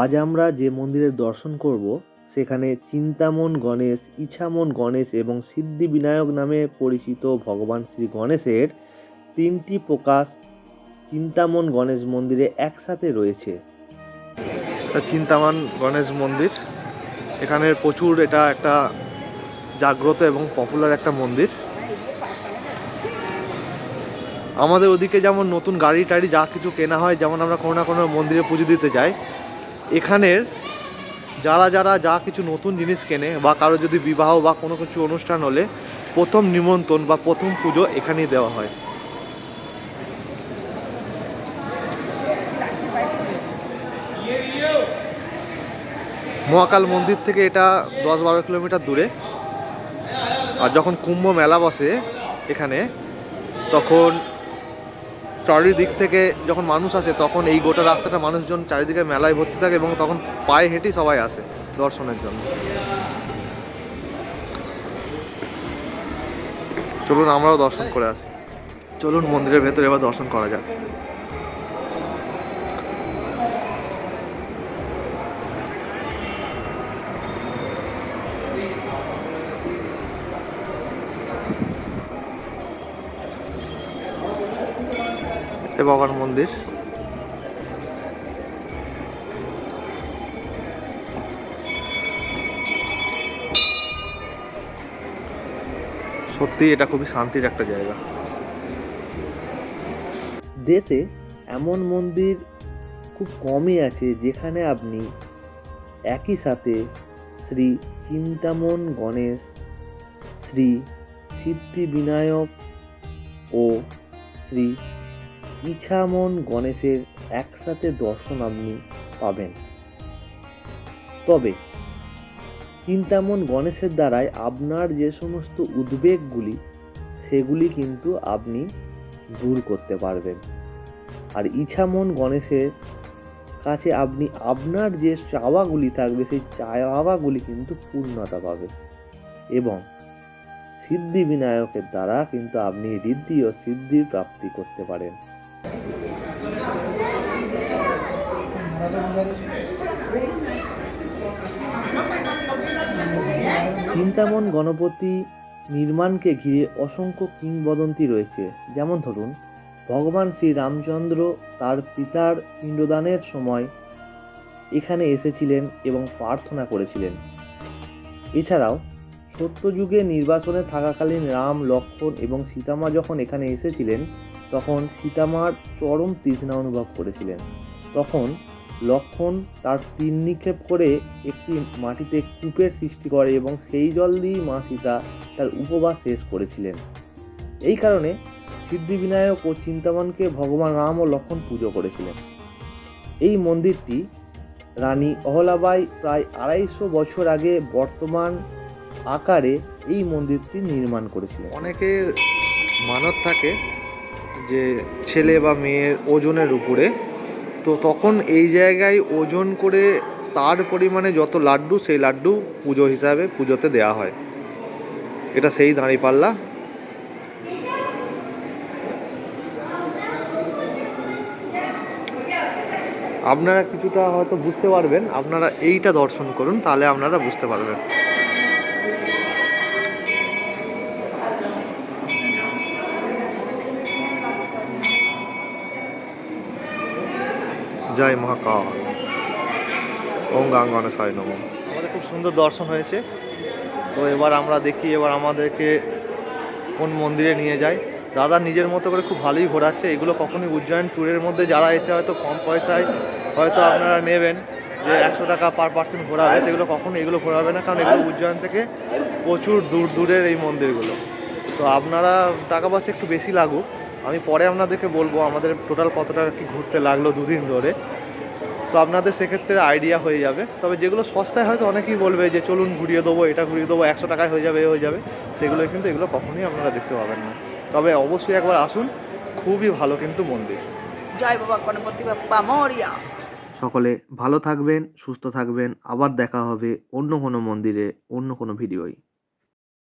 আজ আমরা যে মন্দিরের দর্শন করব, সেখানে চিন্তামন গণেশ, ইছামন গণেশ এবং সিদ্ধিবিনায়ক নামে পরিচিত ভগবান শ্রী গণেশের তিনটি প্রকাশ চিন্তামন গণেশ মন্দিরে একসাথে রয়েছে। চিন্তামন গণেশ মন্দির। এখানে প্রচুর এটা একটা জাগ্রত এবং পপুলার একটা মন্দির। আমাদের ওদিকে যেমন নতুন গাড়ি টাড়ি যা কিছু কেনা হয়, যেমন আমরা কোনো না কোনো মন্দিরে পুজো দিতে যাই। এখানের যারা যারা যা কিছু নতুন জিনিস কেনে বা কারও যদি বিবাহ বা কোনো কিছু অনুষ্ঠান হলে প্রথম নিমন্ত্রণ বা প্রথম পুজো এখানেই দেওয়া হয়। মহাকাল মন্দির থেকে এটা দশ বারো কিলোমিটার দূরে। আর যখন কুম্ভ মেলা বসে এখানে, তখন চারিদিক থেকে যখন মানুষ আসে, তখন এই গোটা রাস্তাটা মানুষজন চারিদিকে মেলায় ভর্তি থাকে এবং তখন পায়ে হেঁটেই সবাই আসে দর্শনের জন্য। চলুন আমরাও দর্শন করে আসি। চলুন মন্দিরের ভেতরে এবার দর্শন করা যাক। এ বাবার মন্দির। সত্যি এটা খুবই শান্তির একটা জায়গা। দেশে এমন মন্দির খুব কমই আছে যেখানে আপনি একই সাথে শ্রী চিন্তামন গণেশ, শ্রী সিদ্ধিবিনায়ক ও শ্রী ইছামন গণেশের একসাথে দর্শন আপনি পাবেন। তবে চিন্তামন গণেশের দ্বারাই আপনার যে সমস্ত উদ্বেগগুলি, সেগুলি কিন্তু আপনি দূর করতে পারবেন। আর ইছামন গণেশের কাছে আপনি আপনার যে চাওয়াগুলি থাকবে, সেই চাওয়াগুলি কিন্তু পূর্ণতা পাবে এবং সিদ্ধি বিনায়কের দ্বারা কিন্তু আপনি ঋদ্ধি ও সিদ্ধির প্রাপ্তি করতে পারেন। চিন্তামন গণপতি নির্মাণকে ঘিরে অসংখ্য কিংবদন্তি রয়েছে। যেমন ধরুন, ভগবান শ্রী রামচন্দ্র তার পিতার পিণ্ডদানের সময় এখানে এসেছিলেন এবং প্রার্থনা করেছিলেন। এছাড়াও, সত্যযুগে নির্বাচনে থাকাকালীন রাম লক্ষ্মণ এবং সীতামা যখন এখানে এসেছিলেন তখন সীতামার চরম তৃষ্ণা অনুভব করেছিলেন। তখন লক্ষণ তার তীর নিক্ষেপ করে একটি মাটিতে কূপের সৃষ্টি করে এবং সেই জল দিয়েই মা সীতা তার উপবাস শেষ করেছিলেন। এই কারণে সিদ্ধিবিনায়ক ও চিন্তামনকে ভগবান রাম ও লক্ষণ পুজো করেছিলেন। এই মন্দিরটি রানী অহলাবাই প্রায় আড়াইশো বছর আগে বর্তমান আকারে এই মন্দিরটি নির্মাণ করেছিলেন। অনেকের মানত থাকে যে ছেলে বা মেয়ের ওজনের উপরে, তো তখন এই জায়গায় ওজন করে তার পরিমাণে যত লাড্ডু, সেই লাড্ডু পুজো হিসাবে পুজোতে দেওয়া হয়। এটা সেই দাঁড়িপাল্লা আপনারা কিছুটা হয়তো বুঝতে পারবেন, আপনারা এইটা দর্শন করুন, তাহলে আপনারা বুঝতে পারবেন। জয় মহাকাল। ওম গাঙ্গনে সাই নম। আমাদের খুব সুন্দর দর্শন হয়েছে। তো এবার আমরা দেখি, এবার আমাদেরকে কোন মন্দিরে নিয়ে যায়। দাদা নিজের মতো করে খুব ভালোই ঘোরাচ্ছে। এগুলো কখনই উজ্জয়ন ট্যুরের মধ্যে যারা এসে হয়তো কম পয়সায় হয়তো আপনারা নেবেন, যে একশো টাকা পার পার্সেন্ট ঘোরাবে, সেগুলো কখনো এগুলো ঘোরাবে না। কারণ এগুলো উজ্জয়ন থেকে প্রচুর দূর, দূরের এই মন্দিরগুলো। তো আপনারা টাকা পয়সা একটু বেশি লাগুক। আমি পরে আপনাদেরকে বলব আমাদের টোটাল কত টাকা কি ঘুরতে লাগল দুদিন ধরে। তো আপনাদের সেক্ষেত্রে আইডিয়া হয়ে যাবে। তবে যেগুলো সস্তায় হয়তো অনেকেই বলবে যে চলুন ঘুরিয়ে দেবো এটা ঘুরিয়ে দেবো একশো টাকায় হয়ে যাবে এ হয়ে যাবে। সেগুলো কিন্তু এগুলো কখনোই আপনারা দেখতে পাবেন না। তবে অবশ্যই একবার আসুন খুবই ভালো কিন্তু মন্দির। জয় বাবা গণপতি বাপ্পা মরিয়া। সকলে ভালো থাকবেন সুস্থ থাকবেন। আবার দেখা হবে অন্য কোনো মন্দিরে অন্য কোনো ভিডিওয়।